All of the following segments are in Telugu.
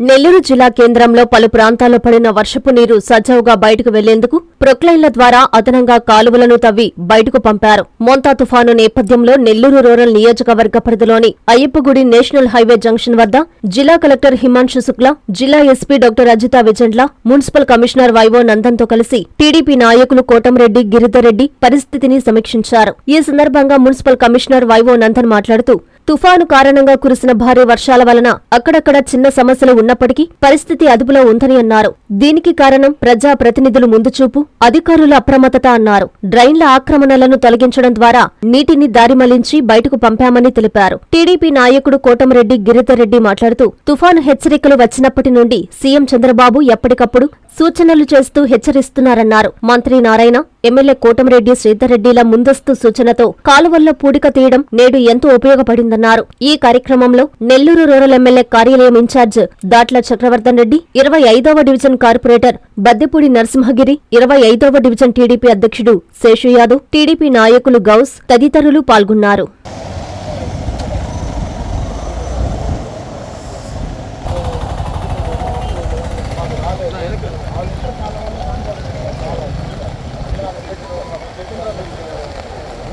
నెల్లూరు జిల్లా కేంద్రంలో పలు ప్రాంతాల్లో పడిన వర్షపు నీరు సజావుగా బయటకు వెళ్ళేందుకు ప్రొక్లైన్ల ద్వారా అదనంగా కాలువలను తవ్వి బయటకు పంపారు. మోంతా తుఫాను నేపథ్యంలో నెల్లూరు రూరల్ నియోజకవర్గ పరిధిలోని అయ్యప్పగుడి నేషనల్ హైవే జంక్షన్ వద్ద జిల్లా కలెక్టర్ హిమాంశు శుక్లా జిల్లా SP doctor Ajitha Vejendla municipal commissioner vivo నందన్తో కలిసి టీడీపీ నాయకులు కోటంరెడ్డి గిరిధర్ రెడ్డి పరిస్థితిని సమీక్షించారు. ఈ సందర్భంగా మున్సిపల్ కమిషనర్ వైవో నందన్ మాట్లాడుతూ తుఫాను కారణంగా కురిసిన భారీ వర్షాల వలన అక్కడక్కడ చిన్న సమస్యలు ఉన్నప్పటికీ పరిస్థితి అదుపులో ఉందని అన్నారు. దీనికి కారణం ప్రజా ప్రతినిధులు ముందుచూపు అధికారుల అప్రమత్తత అన్నారు. డ్రైన్ల ఆక్రమణలను తొలగించడం ద్వారా నీటిని దారి మళ్ళించి బయటకు పంపామని తెలిపారు. టీడీపీ నాయకుడు కోటమిరెడ్డి గిరిధర్రెడ్డి మాట్లాడుతూ తుఫాను హెచ్చరికలు వచ్చినప్పటి నుండి సీఎం చంద్రబాబు ఎప్పటికప్పుడు సూచనలు చేస్తూ హెచ్చరిస్తున్నారన్నారు. మంత్రి నారాయణ ఎమ్మెల్యే కోటమిరెడ్డి శ్రీధర్రెడ్డిల ముందస్తు సూచనతో కాలువల్లో పూడిక తీయడం నేడు ఎంతో ఉపయోగపడిందన్నారు. ఈ కార్యక్రమంలో నెల్లూరు రూరల్ ఎమ్మెల్యే కార్యాలయం ఇన్ఛార్జ్ దాట్ల చక్రవర్ధన్ రెడ్డి ఇరవై ఐదవ డివిజన్ కార్పొరేటర్ బద్దెపూడి నరసింహగిరి ఇరవై ఐదవ డివిజన్ టీడీపీ అధ్యక్షుడు శేషు యాదవ్ టీడీపీ నాయకులు గౌస్ తదితరులు పాల్గొన్నారు.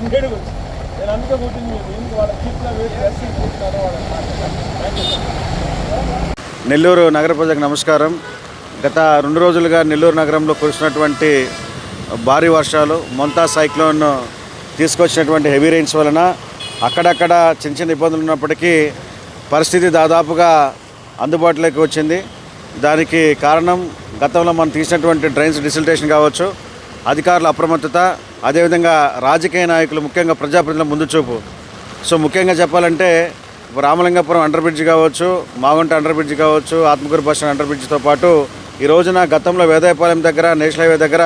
నేను అందుకే పుట్టింది ఎందుకు వాళ్ళ చీప్లో వేసి వేసి కూర్చున్నాను నెల్లూరు నగర ప్రజలకు నమస్కారం. గత రెండు రోజులుగా నెల్లూరు నగరంలో కురిసినటువంటి భారీ వర్షాలు మొంతా సైక్లోన్ తీసుకొచ్చినటువంటి హెవీ రెయిన్స్ వలన అక్కడక్కడ చిన్న చిన్న ఇబ్బందులు ఉన్నప్పటికీ పరిస్థితి దాదాపుగా అందుబాటులోకి వచ్చింది. దానికి కారణం గతంలో మనం తీసినటువంటి డ్రైన్స్ డిసిల్టేషన్ కావచ్చు. అధికారుల అప్రమత్తత అదేవిధంగా రాజకీయ నాయకులు ముఖ్యంగా ప్రజాప్రతినిధుల ముందు చూపు సో ముఖ్యంగా చెప్పాలంటే రామలింగపురం అండర్ బ్రిడ్జ్ కావచ్చు మాగుంట అండర్ బ్రిడ్జ్ కావచ్చు ఆత్మకూరు బస్ అండర్ బ్రిడ్జ్తో పాటు ఈ రోజున గతంలో వేదాయపాలెం దగ్గర నేషనల్ హైవే దగ్గర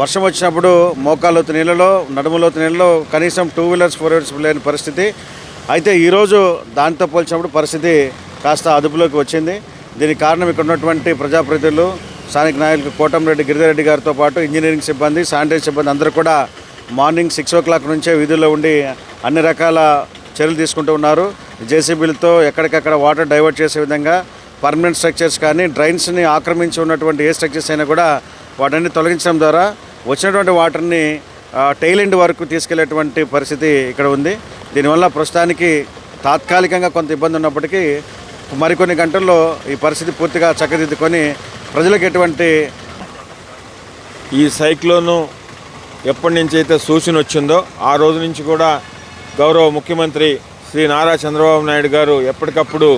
వర్షం వచ్చినప్పుడు మోకాళ్ళొత్తు నీళ్ళలో నడుములోతు నీళ్ళలో కనీసం టూ వీలర్స్ ఫోర్ వీలర్స్ లేని పరిస్థితి. అయితే ఈరోజు దాంతో పోల్చినప్పుడు పరిస్థితి కాస్త అదుపులోకి వచ్చింది. దీనికి కారణం ఇక్కడ ఉన్నటువంటి ప్రజాప్రతినిధులు స్థానిక నాయకులు కోటంరెడ్డి గిరిధరెడ్డి గారితో పాటు ఇంజనీరింగ్ సిబ్బంది శానిటరీ సిబ్బంది అందరూ కూడా మార్నింగ్ సిక్స్ ఓ క్లాక్ నుంచే వీధుల్లో ఉండి అన్ని రకాల చర్యలు తీసుకుంటూ ఉన్నారు. జేసీబీలతో ఎక్కడికక్కడ వాటర్ డైవర్ట్ చేసే విధంగా పర్మనెంట్ స్ట్రక్చర్స్ కానీ డ్రైన్స్ని ఆక్రమించి ఉన్నటువంటి ఏ స్ట్రక్చర్స్ అయినా కూడా వాటన్ని తొలగించడం ద్వారా వచ్చినటువంటి వాటర్ని టైల్ ఎండ్ వరకు తీసుకెళ్ళేటువంటి పరిస్థితి ఇక్కడ ఉంది. దీనివల్ల ప్రస్తుతానికి తాత్కాలికంగా కొంత ఇబ్బంది ఉన్నప్పటికీ మరికొన్ని గంటల్లో ఈ పరిస్థితి పూర్తిగా చక్కదిద్దుకొని ప్రజలకు ఎటువంటి ఈ సైక్లోను ఎప్పటి నుంచి అయితే సూచన వచ్చిందో ఆ రోజు నుంచి కూడా గౌరవ ముఖ్యమంత్రి శ్రీ నారా చంద్రబాబు నాయుడు గారు ఎప్పటికప్పుడు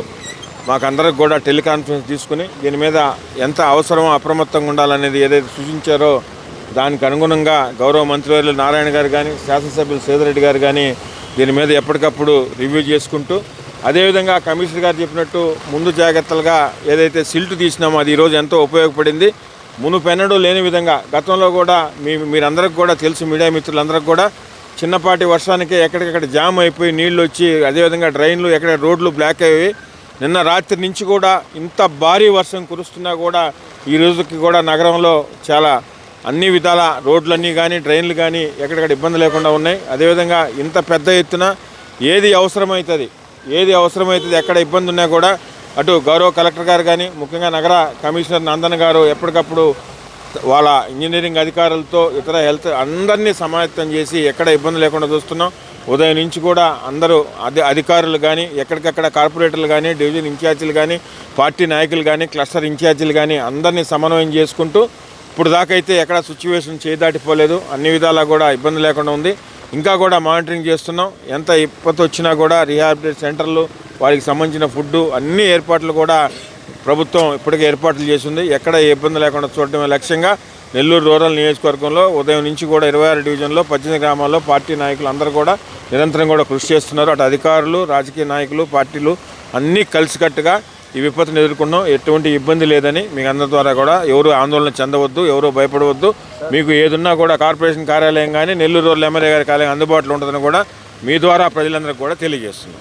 మాకందరికి కూడా టెలికాన్ఫరెన్స్ తీసుకుని దీని మీద ఎంత అవసరమో అప్రమత్తంగా ఉండాలనేది ఏదైతే సూచించారో దానికి అనుగుణంగా గౌరవ మంత్రివర్యులు నారాయణ గారు కానీ శాసనసభ్యులు సేదరెడ్డి గారు కానీ దీని మీద ఎప్పటికప్పుడు రివ్యూ చేసుకుంటూ అదేవిధంగా కమిషనర్ గారు చెప్పినట్టు ముందు జాగ్రత్తలుగా ఏదైతే సిల్ట్ తీసినామో అది ఈరోజు ఎంతో ఉపయోగపడింది. మునుపెన్నడూ లేని విధంగా గతంలో కూడా మీ మీరందరికి కూడా తెలుసు మీడియా మిత్రులందరికీ కూడా చిన్నపాటి వర్షానికే ఎక్కడికక్కడ జామ్ అయిపోయి నీళ్ళు వచ్చి అదేవిధంగా డ్రైన్లు ఎక్కడ రోడ్లు బ్లాక్ అయ్యాయి నిన్న రాత్రి నుంచి కూడా ఇంత భారీ వర్షం కురుస్తున్నా కూడా ఈ రోజుకి కూడా నగరంలో చాలా అన్ని విధాల రోడ్లన్నీ కానీ డ్రైన్లు కానీ ఎక్కడికక్కడ ఇబ్బంది లేకుండా ఉన్నాయి. అదేవిధంగా ఇంత పెద్ద ఎత్తున ఏది అవసరమవుతుంది? ఏది అవసరమవుతుంది ఎక్కడ ఇబ్బంది ఉన్నా కూడా అటు గౌరవ కలెక్టర్ గారు కానీ ముఖ్యంగా నగర కమిషనర్ నందన్ గారు ఎప్పటికప్పుడు వాళ్ళ ఇంజనీరింగ్ అధికారులతో ఇతర హెల్త్ అందరినీ సమాయత్తం చేసి ఎక్కడ ఇబ్బంది లేకుండా చూస్తున్నాం. ఉదయం నుంచి కూడా అందరూ అదే అధికారులు కానీ ఎక్కడికక్కడ కార్పొరేటర్లు కానీ డివిజన్ ఇన్ఛార్జీలు కానీ పార్టీ నాయకులు కానీ క్లస్టర్ ఇన్ఛార్జీలు కానీ అందరినీ సమన్వయం చేసుకుంటూ ఇప్పుడు దాకైతే ఎక్కడ సిచ్యువేషన్ చేదాటిపోలేదు. అన్ని విధాలా కూడా ఇబ్బంది లేకుండా ఉంది. ఇంకా కూడా మానిటరింగ్ చేస్తున్నాం. ఎంత ఇబ్బంది వచ్చినా కూడా రీహాబిలిటేషన్ సెంటర్లు వారికి సంబంధించిన ఫుడ్ అన్ని ఏర్పాట్లు కూడా ప్రభుత్వం ఇప్పటికే ఏర్పాట్లు చేసింది. ఎక్కడ ఇబ్బంది లేకుండా చూడటమే లక్ష్యంగా నెల్లూరు రూరల్ నియోజకవర్గంలో ఉదయం నుంచి కూడా ఇరవై ఆరు డివిజన్లో పద్దెనిమిది గ్రామాల్లో పార్టీ నాయకులు అందరూ కూడా నిరంతరం కూడా కృషి చేస్తున్నారు. అటు అధికారులు రాజకీయ నాయకులు పార్టీలు అన్నీ కలిసికట్టుగా ఈ విపత్తును ఎదుర్కొన్నాం ఎటువంటి ఇబ్బంది లేదని మీకు అందరి ద్వారా కూడా ఎవరు ఆందోళన చెందవద్దు ఎవరు భయపడవద్దు. మీకు ఏదున్నా కూడా కార్పొరేషన్ కార్యాలయం కానీ నెల్లూరు రోడ్ల ఎమ్మెల్యే గారి కార్యాలయం అందుబాటులో ఉంటుందని కూడా మీ ద్వారా ప్రజలందరికీ కూడా తెలియజేస్తున్నాం.